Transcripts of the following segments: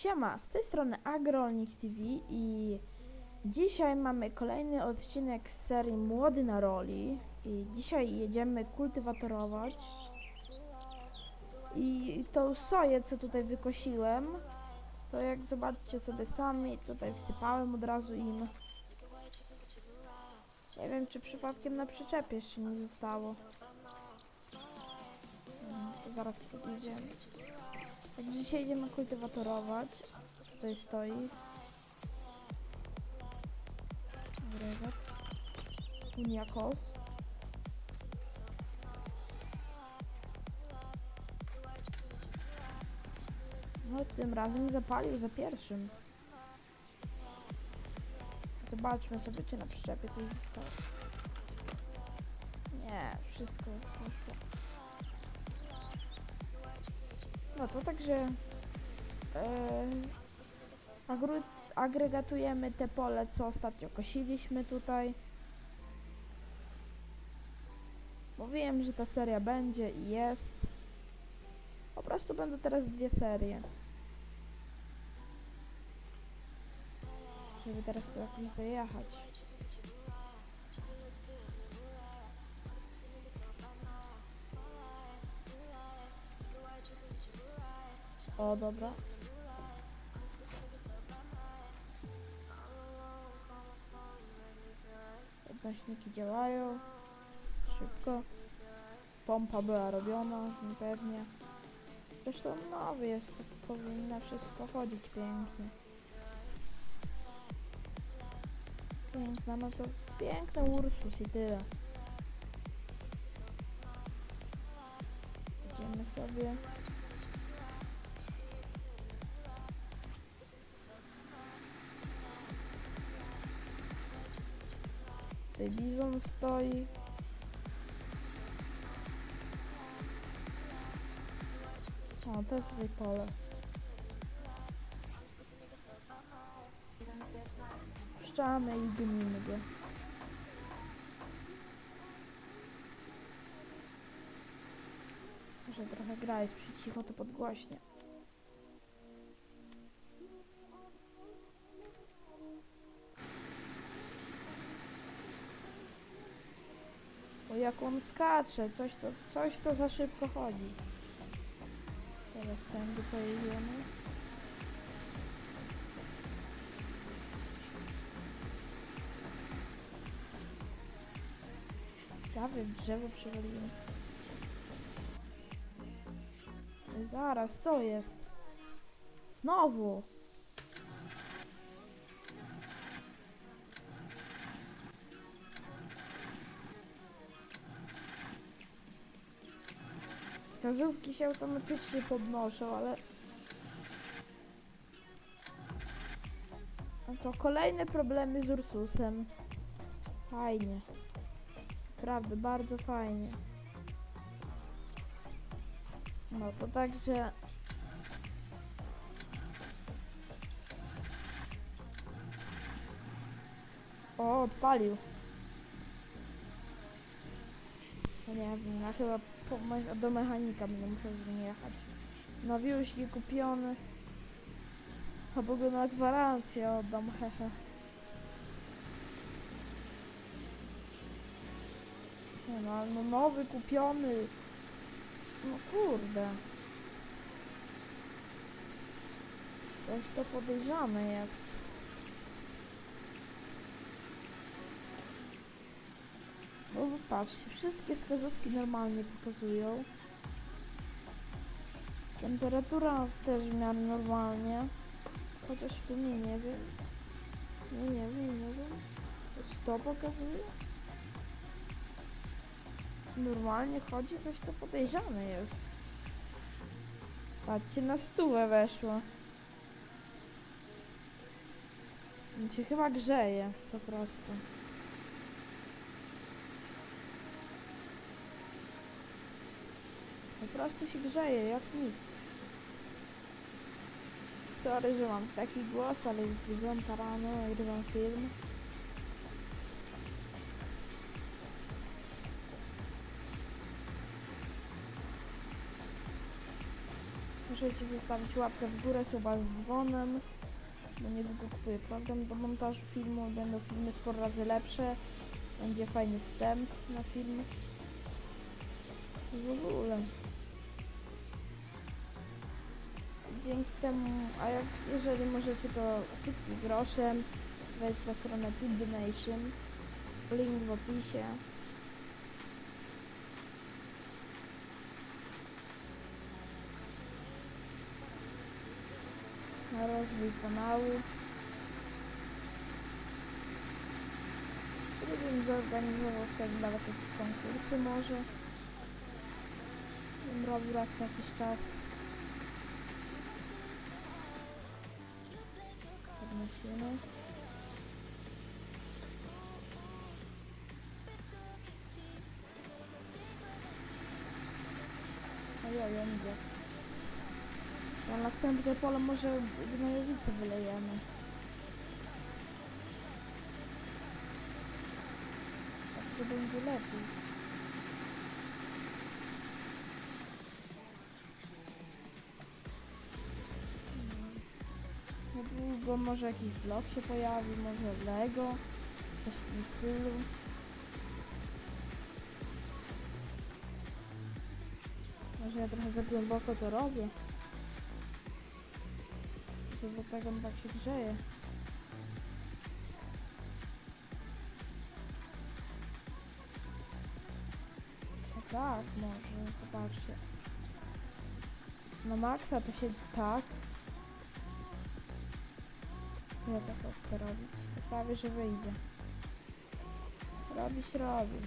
Siema, z tej strony Agrolnik TV i dzisiaj mamy kolejny odcinek z serii Młody na roli i dzisiaj jedziemy kultywatorować i tą soję, co tutaj wykosiłem, to jak zobaczycie sobie sami, tutaj wsypałem od razu im. Nie wiem, czy przypadkiem na przyczepie jeszcze nie zostało. No, to zaraz idziemy. Także dzisiaj idziemy kultywatorować. Tutaj stoi. Agregat. Uniakos. No tym razem zapalił za pierwszym. Zobaczmy sobie, czy na przyczepie coś zostało. Nie, wszystko poszło. No to także agru- agregatujemy te pole, co ostatnio kosiliśmy tutaj. Mówiłem, że ta seria będzie i jest. Po prostu będą teraz dwie serie. Żeby teraz tu jakoś zajechać. O, dobra. Odnośniki działają. Szybko. Pompa była robiona, pewnie. Zresztą nowy jest, to powinno wszystko chodzić pięknie. Piękna, no to piękny Ursus i tyle. Idziemy sobie. Tutaj bizon stoi. O, jest tutaj pole. Puszczamy i gonimy go. Może trochę gra jest przy cicho, to podgłośnie. Jak on skacze, coś to, coś to za szybko chodzi. Teraz tędy pojedziemy. Prawie w drzewo przywaliłem. Zaraz, co jest? Znowu! Wskazówki się automatycznie podnoszą, ale... No to kolejne problemy z Ursusem. Fajnie. Naprawdę, bardzo fajnie. No to także... O, odpalił. No nie wiem, ja chyba po do mechanika będę musiał z nim jechać. Nowiuśki kupiony. Albo go na gwarancję oddam, hehe. Nie no, ale no nowy kupiony. No kurde. Coś to podejrzane jest. Patrzcie, wszystkie wskazówki normalnie pokazują. Temperatura też w miarę normalnie. Chociaż w sumie nie wiem. Nie, nie wiem, nie wiem. To 100 pokazuje? Normalnie chodzi, coś to podejrzane jest. Patrzcie, na stówę weszło. On się chyba grzeje, po prostu. Po prostu się grzeje, jak nic. Sorry, że mam taki głos, ale jest 9 rano, nagrywam film. możecie zostawić łapkę w górę, suba z dzwonem. Bo niedługo kupuję program do montażu filmu. Będą filmy sporo razy lepsze. Będzie fajny wstęp na film. W ogóle. Dzięki temu, a jak jeżeli możecie, to sypnij groszem. Wejdź na stronę Tip Donation. Link w opisie. Na rozwój kanału. Czyli bym zorganizował wtedy dla was jakieś konkursy może. Bym robił raz na jakiś czas. Podnosimy. Ojej, on idzie. Na następne pole może gnojowice wylejemy. Także będzie lepiej. Niedługo może jakiś vlog się pojawi, może Lego, coś w tym stylu. Może ja trochę za głęboko to robię. Że do tego on tak się grzeje. No tak, może, zobaczcie. Na maksa to siedzi tak. Ja tak chcę robić. To prawie, że wyjdzie. Robić robi.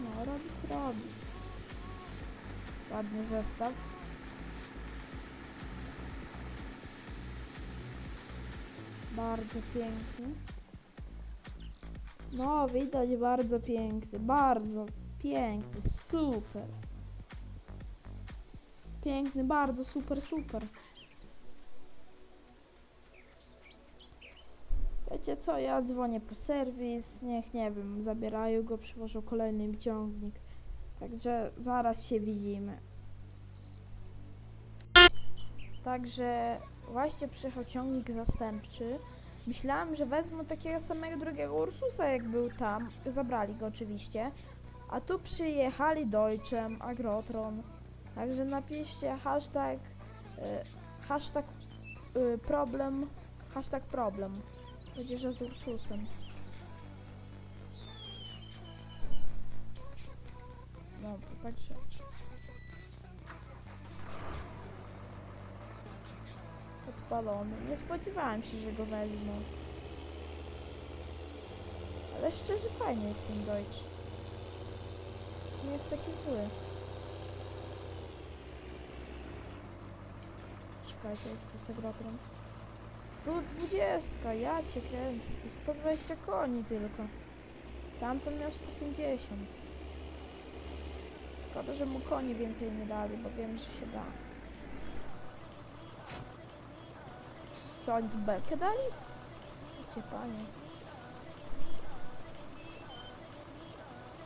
No, robić robi. Ładny zestaw. Bardzo piękny. No, widać bardzo piękny, bardzo piękny, super. Piękny, bardzo super, super. Wiecie co, ja dzwonię po serwis, niech nie wiem, zabierają go, przywożą kolejny ciągnik. Także zaraz się widzimy. Także właśnie przyjechał ciągnik zastępczy. Myślałam, że wezmą takiego samego drugiego Ursusa, jak był tam. Zabrali go oczywiście. A tu przyjechali Deutschem, Agrotron. Także napiszcie hashtag, y, hashtag y, problem, hashtag problem. Będzie, że z Ursusem. No, to także... Podpalony. Nie spodziewałam się, że go wezmą. Ale szczerze fajny jest ten Deutsch. Nie jest taki zły. Czekajcie, jak to jest. 120, ja cię kręcę, to 120 koni tylko. Tamten miał 150. Szkoda, że mu koni więcej nie dali, bo wiem, że się da. Co, oni tu belkę dali? Cię panie.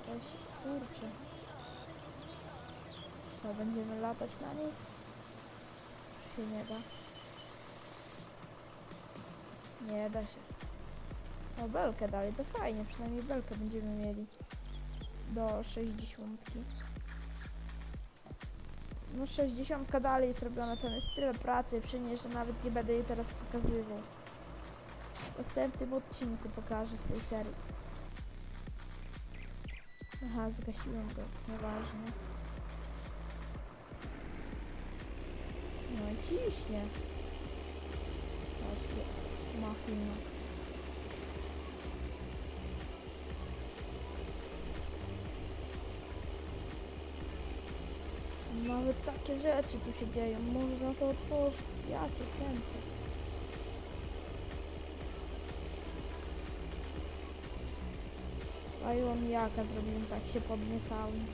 Weź, kurczę. Co, będziemy latać na niej? Się nie da. Nie da się. O, belkę dali, to fajnie, przynajmniej belkę będziemy mieli. Do 60. No 60 dalej jest robiona, tam jest tyle pracy przy niej, że nawet nie będę jej teraz pokazywał. W następnym odcinku pokażę z tej serii. Aha, zgasiłem go, nieważne. No i ciśnie. Patrzcie, machina. Nawet takie rzeczy tu się dzieją. Można to otworzyć. Ja cię kręcę. On jaka zrobiłem, tak się podniecałem.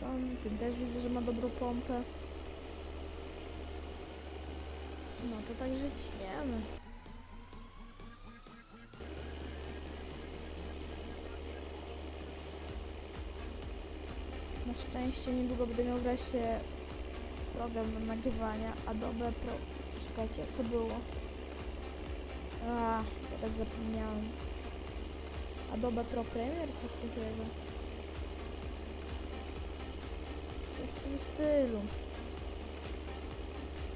Opuszczony. Ten też widzę, że ma dobrą pompę. No to tak żyć śniemy. Na szczęście niedługo będę miał wreszcie program do nagrywania Adobe Pro. Czekajcie, jak to było? A, teraz zapomniałem. Adobe Pro Premiere, coś takiego. Coś w tym stylu.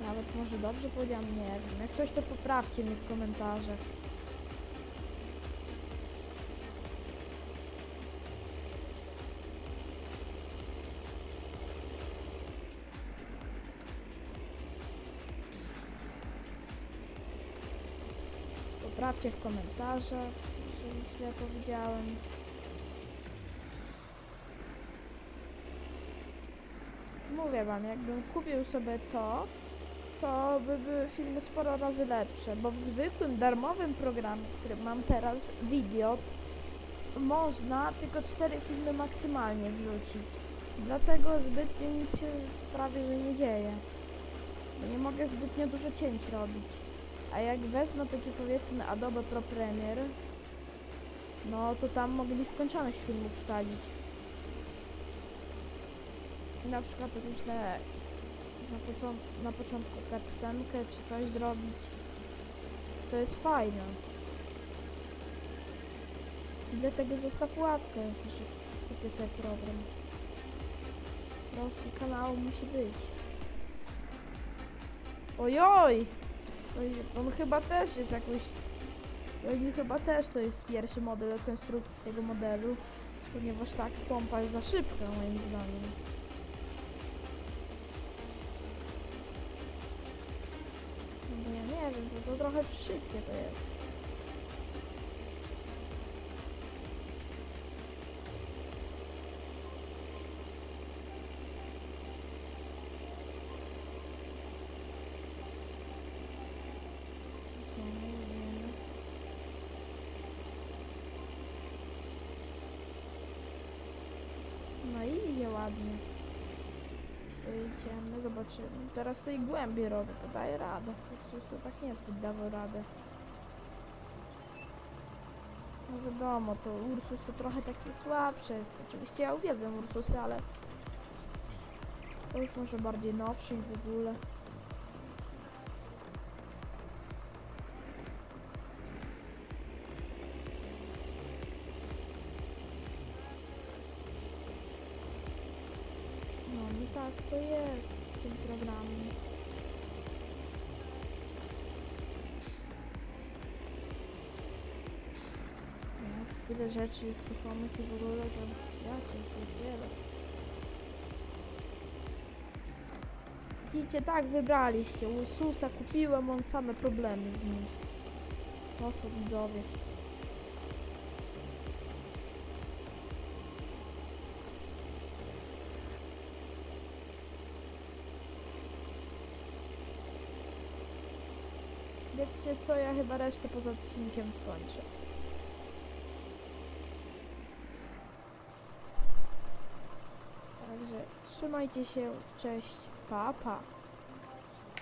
Nawet może dobrze powiedziałam, nie wiem. Jak coś to poprawcie mnie w komentarzach. Poprawcie w komentarzach, jeżeli źle powiedziałem. Mówię wam, jakbym kupił sobie to, to by były filmy sporo razy lepsze, bo w zwykłym, darmowym programie, który mam teraz, Vidiot, można tylko cztery filmy maksymalnie wrzucić. Dlatego zbytnio nic się prawie że nie dzieje. Bo nie mogę zbytnio dużo cięć robić. A jak wezmę takie powiedzmy Adobe Pro Premiere, no to tam mogli skończoność filmów wsadzić. Na przykład różne na, na początku cutscenkę czy coś zrobić. To jest fajne. I dlatego zostaw łapkę, że kupię sobie program. Rozwój kanału musi być. Ojoj! Oj, On chyba też jest jakoś... Oj, chyba też to jest pierwszy model konstrukcji tego modelu, ponieważ tak pompa jest za szybka moim zdaniem. Co my jedziemy? No i idzie ładnie. To idziemy, zobaczymy. Teraz to i głębiej robię, to daje radę. Ursus to tak niezbyt dawał radę. No wiadomo, to Ursus to trochę taki słabszy jest. Oczywiście ja uwielbiam Ursusy, ale to już może bardziej nowszy i w ogóle. Tak to jest z tym programem. Tyle rzeczy jest ruchomych i w ogóle, że ja cię pierdzielę. Widzicie, tak wybraliście. Ursusa kupiłem, on same problemy z nim. To są widzowie. Wiecie co, ja chyba resztę poza odcinkiem skończę. Także trzymajcie się, cześć, pa pa.